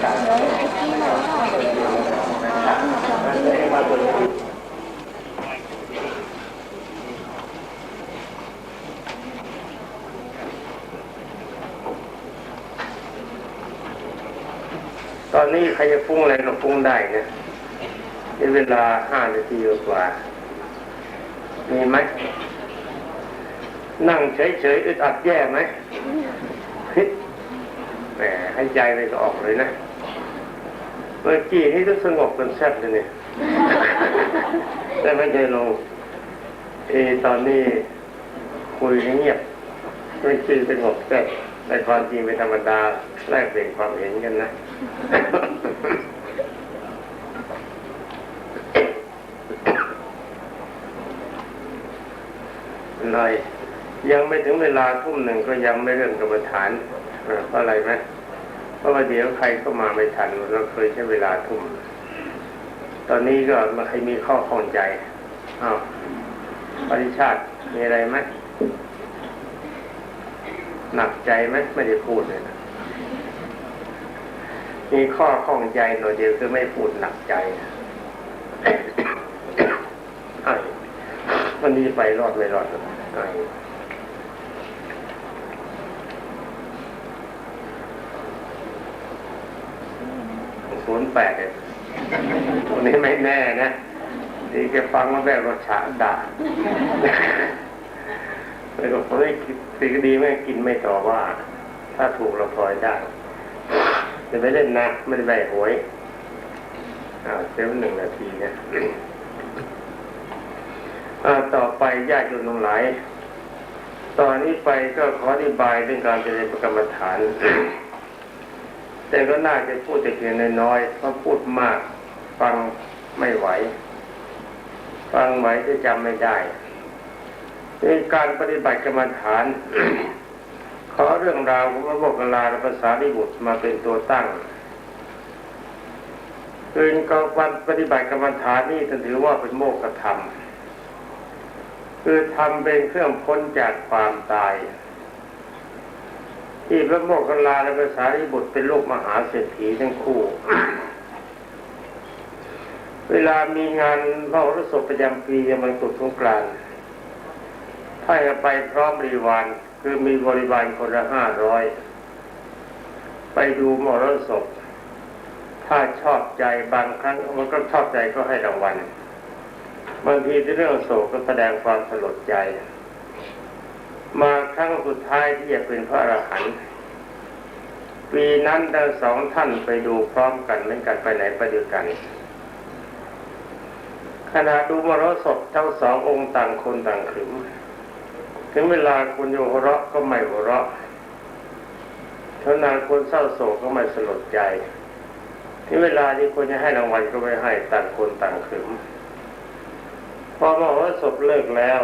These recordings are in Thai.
ตอนนี้ใครจะฟุ้งอะไรก็ฟุ้งได้เนี่ยในเวลาห้านาทีกว่า มีไหม นั่งเฉยๆอึดอัดแย่ไหมแหมให้ใจเลยก็ออกเลยนะ มื่อกี้นี่ต้องสงบกันแซ่บเลยเนี่ยแต่ไม่ใจลงเอตอนนี้คุยเงียบไม่ชื่อสงบแซ่บในความจริงเป็นธรรมดาแลกเปลี่ยนความเห็นกันนะหน่อยยังไม่ถึงเวลาทุ่มหนึ่งก็ยังไม่เริ่มกรรมฐานออเพราะอะไรไหม เพราะว่าเดี๋ยวใครเข้ามาไม่ทันเราเคยใช้เวลาทุ่ม ตอนนี้ก็มาใครมีข้อข้องใจอ้าวปริชาติมีอะไรไหมหนักใจไหมไม่ได้พูดเลยนะมีข้อข้องใจหน่อยเดียวคือไม่พูดหนักใจอ้วันนี้ไปรอดไม่รอดไอ้ แปดเนี่ยวันนี้ไม่แน่นะดีแกฟังว่าแบบรสชาด่าเลยบอกเฮ้ยสิ่งดีไม่กินไม่ต่อว่า ถ้าถูกเราพลอยได้จะไม่เล่นนะไม่ได้ใบหวยอ่าเซฟหนึ่งนาทีเนี่ยอ่าต่อไปญาติโยมทั้งหลายตอนนี้ไปก็ขออธิบายเรื่องการเจริญปรกรรมฐาน แต่ก็น่าจะพูดแต่เพียงน้อยๆเพราะพูดมาก ฟังไม่ไหว ฟังไหวจะจำไม่ได้ในการปฏิบัติกรรมฐาน ขอเรื่องราวของพระโมคคัลาและภาษาลิบุตรมาเป็นตัวตั้งคือการปฏิบัติกรรมฐานนี่ถือว่าเป็นโมกขธรรม คือทำเป็นเครื่องพ้นจากความตาย ที่พระโมคคัลลาและภาษาริบุตรเป็นลูกมหาเศรษฐีทั้งคู่ เวลามีงานพระรสพประจำปียังมันตุดสงกรานต์ถ้าจะไปพร้อมบริวารคือมีบริวารคนละห้าร้อยไปดูมรสพถ้าชอบใจบางครั้งมันก็ชอบใจก็ให้รางวัลบางทีที่เรื่องโศกก็แสดงความสลดใจ มาครั้งสุดท้ายที่จะเป็นพระอรหันต์ปีนั้นทั้งสองท่านไปดูพร้อมกันเหมือนกันไปไหนไปด้วยกัน ขณะดูมรสพทั้งสององค์ต่างคนต่างขึมถึงเวลาคุณโยหัวเราะก็ไม่หัวเราะเท่านานคนเศร้าโศกก็ไม่สลดใจถึงเวลาที่ควรจะให้รางวัลก็ไม่ให้ต่างคนต่างขึมพอมโหสพเลิกแล้ว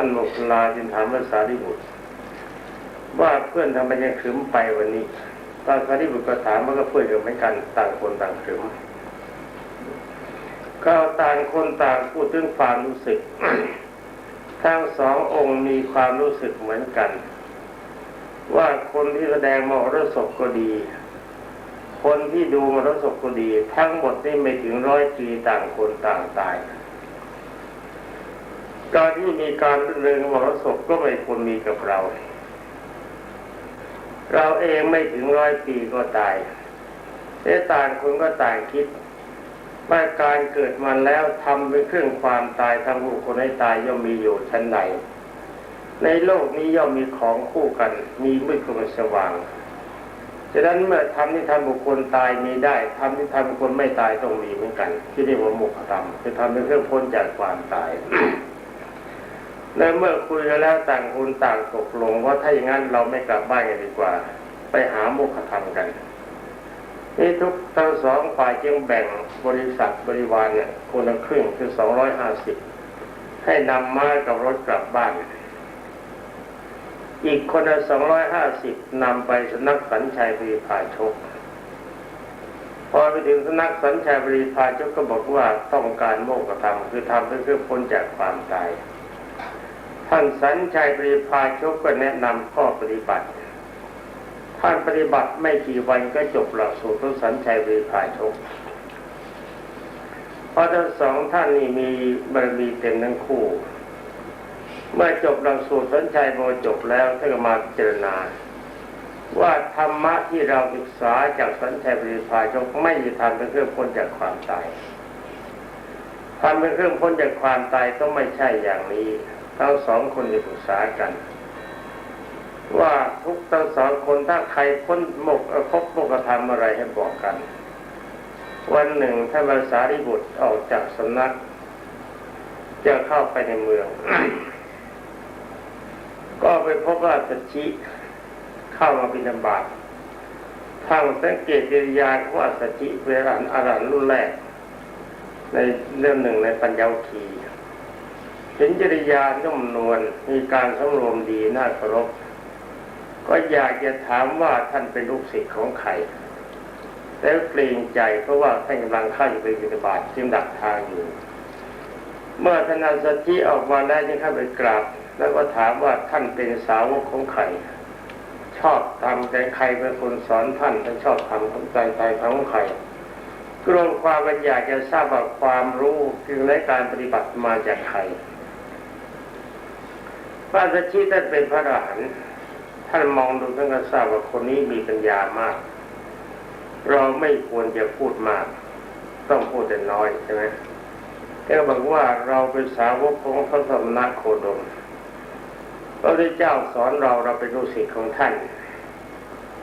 ท่านโมกลาจึงถามภาษาริบุตร ว่าเพื่อนทำไมยังขึมไปวันนี้ตอนสาริบุตรก็ถามมันก็เพื่อนกันเหมือนกันต่างคนต่างขึมก็ต่างคนต่างพูดถึงความรู้สึก ทั้งสององค์มีความรู้สึกเหมือนกัน ว่าคนที่แสดงมรสพก็ดี คนที่ดูมรสพก็ดี ทั้งหมดนี่ไม่ถึงร้อยปีต่างคนต่างตาย การที่มีการเริงมรสพก็ไม่ควรมีกับเรา เราเองไม่ถึงร้อยปีก็ตายแต่ต่างคนก็ต่างคิดว่าการเกิดมาแล้วทำเป็นเครื่องความตายทางบุคคลให้ตายย่อมมีอยู่ชั้นใดในโลกนี้ย่อมมีของคู่กัน มีมืดกับสว่างฉะนั้นเมื่อทำที่ทำบุคคลตายมีได้ทำที่ทำบุคคลไม่ตายต้องมีเหมือนกัน ที่เรียกว่ามุขธรรมคือทำเป็นเครื่องพ้นจากความตาย ในเมื่อคุยกันแล้วต่างคนต่างตกลงว่าถ้าอย่างนั้นเราไม่กลับบ้านกันดีกว่า ไปหาโมุขธรรมกันนี่ทุกทั้งสองฝ่ายจึงแบ่งบริษัทบริวารเนี่ยคนละครึ่งคือสองร้อยห้าสิบให้นำม้ากับรถกลับบ้าน อีกคนละสองร้อยห้าสิบนำไปสนักสัญชัยบริพาชก พอไปถึงสนักสัญชัยบริพาชกก็บอกว่าต้องการโมกธรรมคือทำเพื่อพ้นจากความตาย ท่านสัญชัยบริพาชกก็แนะนำข้อปฏิบัติ ท่านปฏิบัติไม่กี่วันก็จบหลักสูตรสันชัยบริพาชกเพราะทั้งสองท่านนี่มีบารมีเต็มทั้งคู่ เมื่อจบหลักสูตรสันชัยโมจบแล้วท่านก็มาพิจารณาว่าธรรมะที่เราศึกษาจากสันชัยบริพาชกไม่ได้ทำเป็นเครื่องพ้นจากความตายทำเป็นเครื่องพ้นจากความตายต้องไม่ใช่อย่างนี้ ทั้งสองคนจะปรึกษากัน ว่าทุกทั้งสองคนถ้าใครพ้นมกเอ่อพบมกธรรมอะไรให้บอกกัน วันหนึ่งท่านภาษาริบุตรออกจากสำนัก จะเข้าไปในเมือง ก็ไปพบว่าสัชชิเข้ามาบิณฑบาตทางสังเกตกิริยาว่าสัชชิเป็นอรันอรันรุ่นแรก ในเรื่องหนึ่งในปัญญาคี เห็นจริยานุ่มนวลมีการสำรวมดีน่าเคารพก็อยากจะถามว่าท่านเป็นลูกศิษย์ของใครแล้วเกรงใจเพราะว่าท่านกำลังเข้าอยู่ในบิณฑบาตจึงดักทางอยู่ เมื่อธนาสัจจิออกมาแล้วจึงเข้าไปกราบ แล้วก็ถามว่าท่านเป็นสาวกของใครชอบทำแต่ใครเป็นคนสอนท่านท่านชอบทำของใจใจของใครรวมความมันอยากจะทราบว่าความรู้คือในการปฏิบัติมาจากใคร พระสัจจิท่านเป็นพระอรหันต์ท่านมองดูท่านก็ทราบว่าคนนี้มีปัญญามาก เราไม่ควรจะพูดมาก ต้องพูดแต่น้อยใช่ไหมแกบอกว่าเราเป็นสาวกของพระสมณโคดมพระพุทธเจ้าสอนเราเราเป็นลูกศิษย์ของท่าน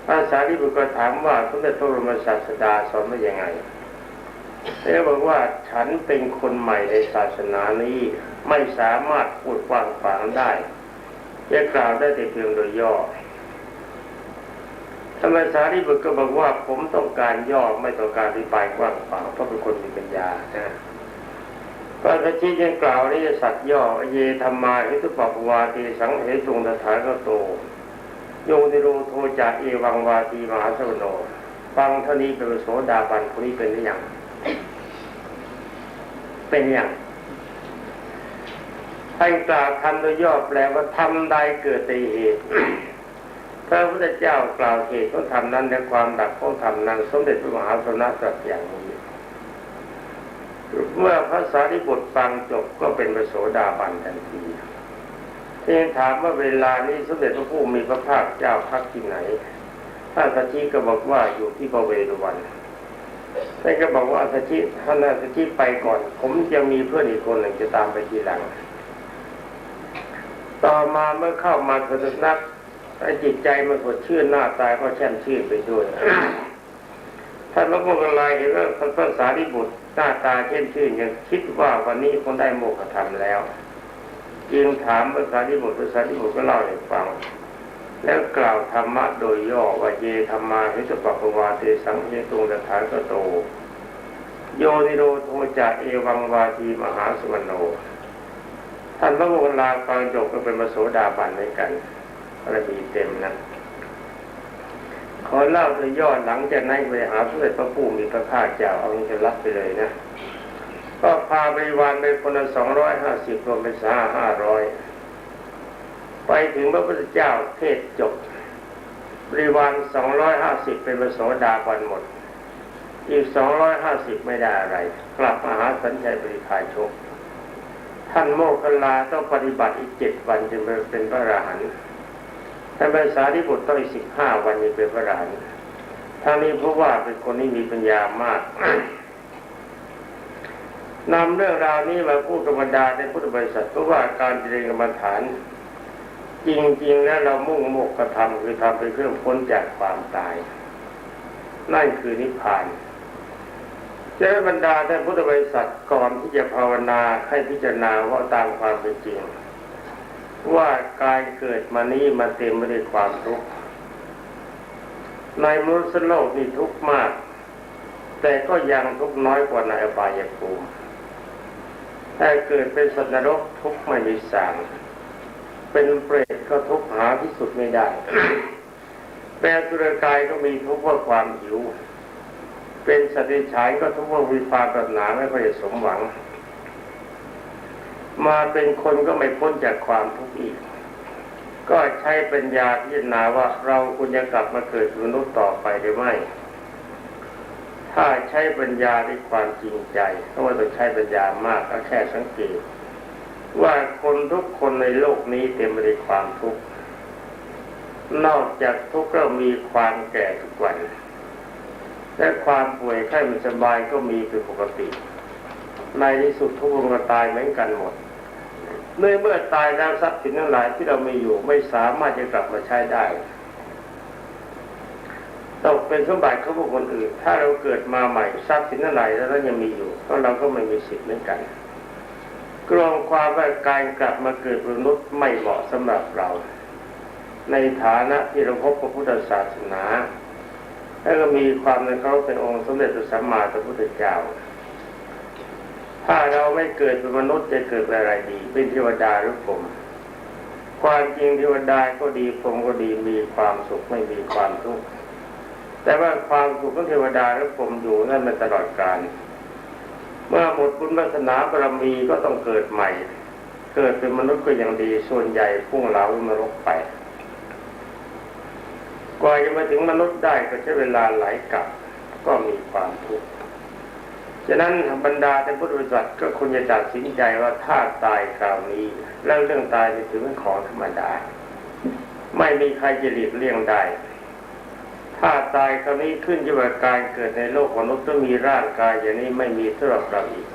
ภาษาที่บุตรก็ถามว่าสมเด็จพระบรมศาสดาสอนว่ายังไงแกบอกว่าฉันเป็นคนใหม่ในศาสนานี้ไม่สามารถพูดกว้างขวางได้ จะกล่าวได้แต่เพียงโดยย่อธรรมสารีบุตรก็บอกว่าผมต้องการย่อไม่ต้องการอธิบายกว้างขวางเพราะเป็นคนมีปัญญานะพระสัจจิยังกล่าวอริยสัจย่อเยธรรมาหิทุปปวาตีสังเหตุงตถาคโต โยนิโรโทจาเอวังวาตีมหาสวโน ฟังเท่านี้เป็นโสดาบันคนนี้เป็นหรือยังเป็นอยัง ท่านกล่าวทำโดยย่อแปลว่าทำใดเกิดแต่เหตุพระพุทธเจ้ากล่าวเหตุของธรรมนั้นและความดับของธรรมนั้น สมเด็จพระมหาสมณตรัสอย่างนี้เมื่อพระสารีบุตรฟังจบก็เป็นพระโสดาบันทันทีที่ถามว่าเวลานี้สมเด็จพระผู้มีพระภาคเจ้าพักที่ไหนท่านสัจจิก็บอกว่าอยู่ที่พระเวรวันท่านก็บอกว่าสัจจิท่านสัจจิไปก่อน ผมยังมีเพื่อนอีกคนหนึ่งจะตามไปทีหลัง ต่อมาเมื่อเข้ามาสำนักถ้จิตใจมันสดชื่นหน้าตายก็แช่มชื่นไปด้วยท่านพระโมคคัลลายเห็นว่าท่านพระสารีบุตรหน้าตาเช่นชื่นยังคิดว่าวันนี้คงได้โมกขธรรมแล้ว จึงถามพระสารีบุตรพระสารีบุตรก็เล่าให้ฟัง แล้วกล่าวธรรมะโดยย่อว่าเยธรรมาหิสปปวาเตสังเฮตุงตถาคโต โยนิโรโทจาเอวังวาทีมหาสมโน ท่านพระโมคคัลลาฟังจบก็เป็นมโสดาบันเหมือนกันบารมีเต็มนะขอเล่าโดยย่อหลังจากนั้นไปหาพระเดชพระผู้มีพระภาคเจ้าเอาเงินจะรับไปเลยนะ ก็พาบริวารไปคนละสองร้อยห้าสิบรวมเป็นสาห้าร้อยไปถึงพระพุทธเจ้าเทศจบบริวารสองร้อยห้าสิบเป็นพระโสดาบันหมด อีกสองร้อยห้าสิบไม่ได้อะไร กลับมาหาสัญชัยบริพายชค ท่านโมคคลาต้องปฏิบัติอีกเจ็ดวันจึงเป็นพระอรหันต์ท่านภาษาที่บุตรต้องอีกสิบห้าวันนี้เป็นพระอรหันต์ทางนี้เพราะว่าเป็นคนที่มีปัญญามากนำเรื่องราวนี้มาพูดธรรมดาในพุทธบริษัทเพราะว่าการเจริญกรรมฐาน จริงๆแล้วเรามุ่งโมกกระทำคือทำเป็นเครื่องพ้นจากความตาย นั่นคือนิพพาน เจ้าบรรดาท่านพุทธบริษัทก่อนที่จะภาวนาให้พิจารณาว่าตามความเป็นจริง ว่าการเกิดมานี้มันเต็มไปด้วยความทุกข์ในมนุษย์โลกนี่ทุกข์มาก แต่ก็ยังทุกข์น้อยกว่าในอบายภูมิถ้าเกิดเป็นสัตว์นรกทุกข์ไม่มีสางเป็นเปรตก็ทุกข์หาที่สุดไม่ได้ แปลสุรกายก็มีทุกข์เพราะความหิว เป็นสตว์เดรัจฉานก็ทุกข์เพราวิปากปรารถนาไม่ค่อยจสมหวัง มาเป็นคนก็ไม่พ้นจากความทุกข์อีก ก็ใช้ปัญญาพิจารณาว่าเราควรจะกลับมาเกิดเป็นมนุษย์ต่อไปหรือไม่ ถ้าใช้ปัญญาด้วยความจริงใจเพราะว่าต้องใช้ปัญญามากก็แค่สังเกต ว่าคนทุกคนในโลกนี้เต็มไปด้วยความทุกข์นอกจากทุกข์ก็มีความแก่ทุกวัน และความป่วยไข้ไม่สบายก็มีเป็นปกติ ในที่สุดทุกคนก็ตายเหมือนกันหมดเมื่อเมื่อตายแล้วทรัพย์สินทั้งหลายที่เรามีอยู่ไม่สามารถจะกลับมาใช้ได้ตกเป็นสมบัติของบุคคลอื่น ถ้าเราเกิดมาใหม่ทรัพย์สินทั้งหลายแล้วเรายังมีอยู่ก็เราก็ไม่มีสิทธิ์เหมือนกันกรองความว่าการกลับมาเกิดมนุษย์ไม่เหมาะสำหรับเรา ในฐานะที่เราพบพระพุทธศาสนา แล้วก็มีความในเขาเป็นองค์สมเด็จพระสัมมาสัมพุทธเจ้า ถ้าเราไม่เกิดเป็นมนุษย์จะเกิดเป็นอะไรดี เป็นเทวดาหรือผมความจริงเทวดาก็ดีผมก็ดีมีความสุขไม่มีความทุกข์แต่ว่าความสุขของเทวดาหรือผมอยู่นั่นเป็นตลอดกาลเมื่อหมดบุญวาสนาบารมีก็ต้องเกิดใหม่ เกิดเป็นมนุษย์ก็ยังดีส่วนใหญ่พุ่งเหลานรกไป ว่าจะมาถึงมนุษย์ได้ก็ใช้เวลาหลายกับก็มีความทุกข์ฉะนั้นบรรดาท่านพุทธบริษัทก็ควรจะตัดสินใจว่าถ้าตายคราวนี้ แล้วเรื่องตายเป็นถือเป็นของธรรมดา ไม่มีใครจะหลีกเลี่ยงได้ ถ้าตายคราวนี้ขึ้นอยู่กับการเกิดในโลกมนุษย์ต้องมีร่างกายอย่างนี้ไม่มีสำหรับเราอีก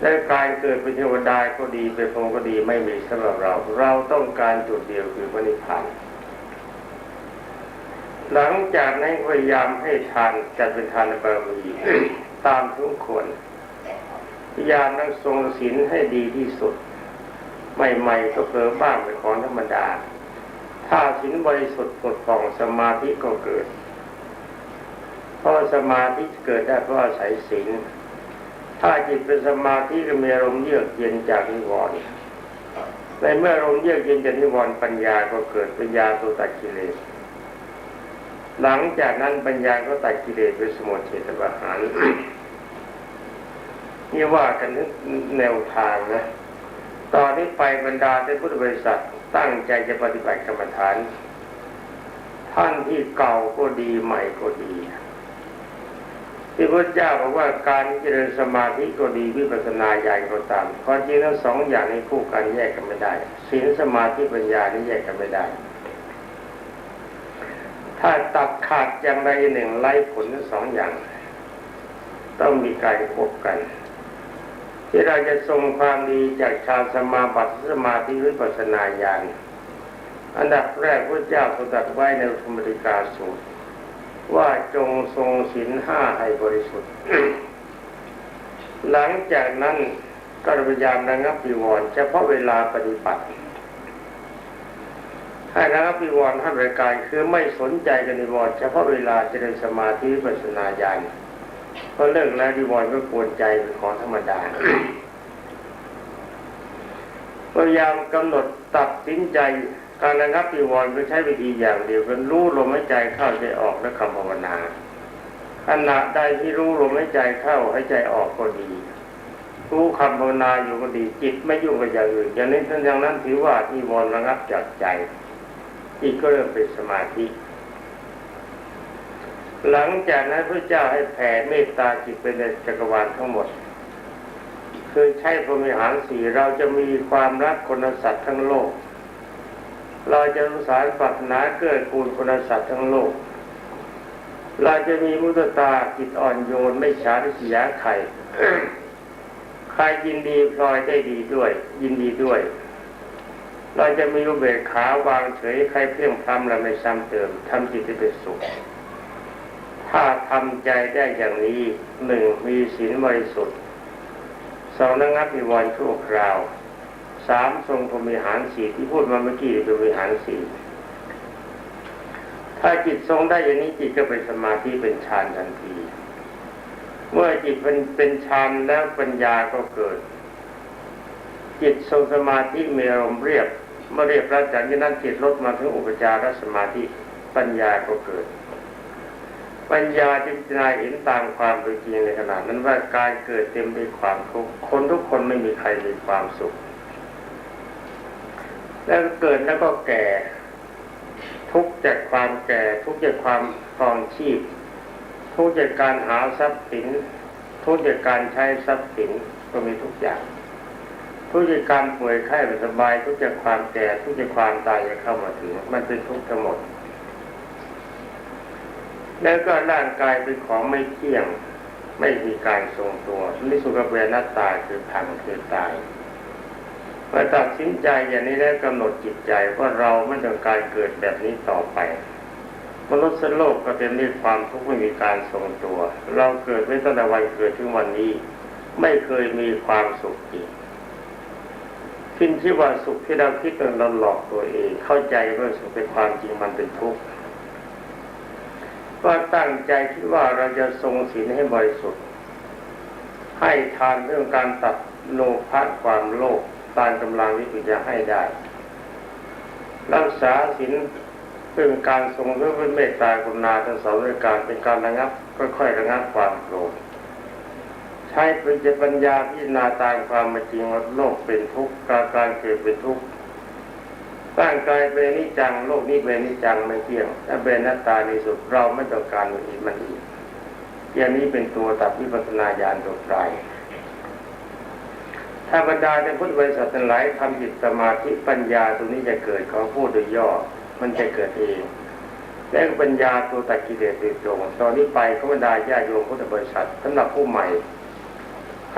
และการเกิดเป็นเทวดาก็ดีเป็นพรหมก็ดีไม่มีสำหรับเรา เราต้องการจุดเดียวคือพระนิพพาน หลังจากนั้นพยายามให้ทานจัดเป็นทานบารมีตามทุกควรพยายามนั่งทรงศีลให้ดีที่สุด ใหม่ๆก็เผลอบ้างเป็นของธรรมดา ถ้าศีลบริสุทธิ์ปลดปล่องสมาธิก็เกิดเพราะสมาธิเกิดได้เพราะอาศัยศีลถ้าจิตเป็นสมาธิก็มีอารมณ์เยือกเย็นจากนิวรณ์ในเมื่ออารมณ์เยือกเย็นจากนิวรณ์ปัญญาก็เกิดปัญญาตัวตัดกิเลส หลังจากนั้นปัญญาก็ตัดกิเลสเป็นสมุทเฉตประหารนี่ว่ากันนึกแนวทางนะ ตอนนี้ไปบรรดาในพุทธบริษัทตั้งใจจะปฏิบัติกรรมฐาน ท่านที่เก่าก็ดีใหม่ก็ดี ที่พระเจ้าบอกว่าการเจริญสมาธิก็ดีวิปัสสนาญาณก็ตามความจริงทั้งสองอย่างนี้คู่กันแยกกันไม่ได้ศีลสมาธิปัญญานี่แยกกันไม่ได้ ถ้าตัดขาดอย่างใดหนึ่งไล่ผลสองอย่าง ต้องมีการควบกัน ที่เราจะทรงความดีจากฌานสมาบัติสมาธิวิปัสนาญาณอันดับแรกพระเจ้าทรงตรัสไว้ในธรรมริกาสูตร ว่าจงทรงศีลห้าให้บริสุทธิ์ หลังจากนั้นก็พยายามระงับปีวรเฉพาะเวลาปฏิบัติ ให้ระงับปีวรณ์ห้าประการคือไม่สนใจกับนิวรณ์เฉพาะเวลาเจริญสมาธิปัสนาญาณเพราะเลิกแล้วนิวรณ์ก็กวนใจเป็นของธรรมดาพยายามกำหนดตัดสินใจการระงับปีวรณ์ก็ใช้วิธีอย่างเดียวกันรู้ลมหายใจเข้าใจออกและคำภาวนาขณะใดที่รู้ลมหายใจเข้าหายใจออกก็ดีรู้คำภาวนาอยู่ก็ดีจิตไม่ยุ่งกับอย่างอื่นอย่างนี้ท่านอย่างนั้นถือว่านิวรณ์ระงับจากใจ จิตก็เริ่มเป็นสมาธิ หลังจากนั้นพระเจ้าให้แผ่เมตตาจิตเป็นในจักรวาลทั้งหมดคือใช้พรมิหารสี่เราจะมีความรักคนสัตว์ทั้งโลก เราจะสงสารปรารถนาเกื้อกูลคนสัตว์ทั้งโลก เราจะมีมุตตาจิตอ่อนโยนไม่ฉาริษยาใครใครยินดีพลอยได้ดีด้วย ยินดีด้วย เราจะมีอุเบกขาวางเฉยใครเพียงพรำเราไม่ซ้ำเติมทำจิตให้เป็นสุข ถ้าทำใจได้อย่างนี้หนึ่งมีศีลบริสุทธิ์สองระงับมีวันชั่วคราวสามทรงพรมิหารสี่ที่พูดมาเมื่อกี้เป็นพรมิหารสี่ถ้าจิตทรงได้อย่างนี้จิตก็เป็นสมาธิเป็นฌานทันที เมื่อจิตเป็นเป็นฌานแล้วปัญญาก็เกิด จิตทรงสมาธิมีอารมณ์เรียบเมื่อเรียบแล้วจากนั้นจิตลดมาถึงอุปจารสมาธิปัญญาก็เกิด ปัญญาที่พิจารณาเห็นตามความเป็นจริงในขณะนั้นว่าการเกิดเต็มด้วยความทุกข์คนทุกคนไม่มีใครมีความสุข แล้วเกิดแล้วก็แก่ ทุกจากความแก่ ทุกจากความครองชีพ ทุกจากการหาทรัพย์สิน ทุกจากการใช้ทรัพย์สินก็มีทุกอย่าง ทุกข์จากการป่วยไข้ไม่สบาย ทุกข์จากความแก่ทุกข์จากความตายจะเข้ามาถึง มันเป็นทุกข์ทั้งหมด แล้วก็ร่างกายเป็นของไม่เที่ยง ไม่มีการทรงตัวนี่สุขเวนัตตาคือพังคือตายเมื่อตัดสินใจอย่างนี้แล้วกำหนดจิตใจว่าเราไม่ต้องการเกิดแบบนี้ต่อไปมนุษย์โลกก็เป็นด้วยความทุกข์ไม่มีการทรงตัว เราเกิดไว้ตั้งแต่วันเกิดถึงวันนี้ ไม่เคยมีความสุขจริง ขึ้นที่ว่าสุขที่เราคิดเราหลอกตัวเอง เข้าใจว่าสุขเป็นความจริงมันเป็นทุกข์ก็ตั้งใจคิดว่าเราจะทรงศีลให้บริสุทธิ์ ให้ทานเรื่องการตัดโลภะความโลภตามกำลังที่จะให้ได้ รักษาศีลเรื่องการทรงเรื่องเมตตากรุณาทั้งสองด้วยการเป็นการระงับค่อยๆระงับความโกรธ ช้ปัญญาพิจารณาตามความจริงว่าโลกเป็นทุกข์การการเกิดเป็นทุกข์ร่างกายเป็นนิจจังโลกนี้เป็นนิจจังไม่เที่ยงถ้าเป็นหน้าตาในสุดเราไม่ต้องการมันอีกมันอีกอย่างนี้เป็นตัวตัดวิปัสสนาญาณตัวปลายถ้าบรรดาในพุทธบริษัทหลายทำจิตสมาธิปัญญาตัวนี้จะเกิดเขาพูดโดยย่อ มันจะเกิดเอง และปัญญาตัวตัดกิเลสโดยตรงตอนนี้ไปขบรรดาญาโยมพุทธบริษัทสำหรับผู้ใหม่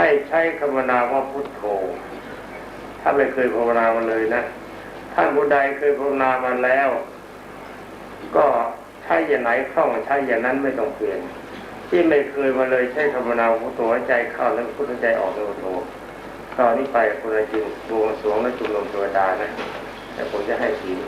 ให้ใช้คำนาว่าพุทโธ ถ้าไม่เคยภาวนามาเลยนะ ท่านผู้ใดเคยภาวนามาแล้ว ก็ใช้อย่างไหนคล่องใช้อย่างนั้นไม่ต้องเปลี่ยน ที่ไม่เคยมาเลยใช้คำนาพุทโธให้ใจเข้าแล้วพุทธใจออกในพุทโธตอนนี้ไปคุณจินบวงสวงและจุลมเทวดานะแต่ผมจะให้ศีล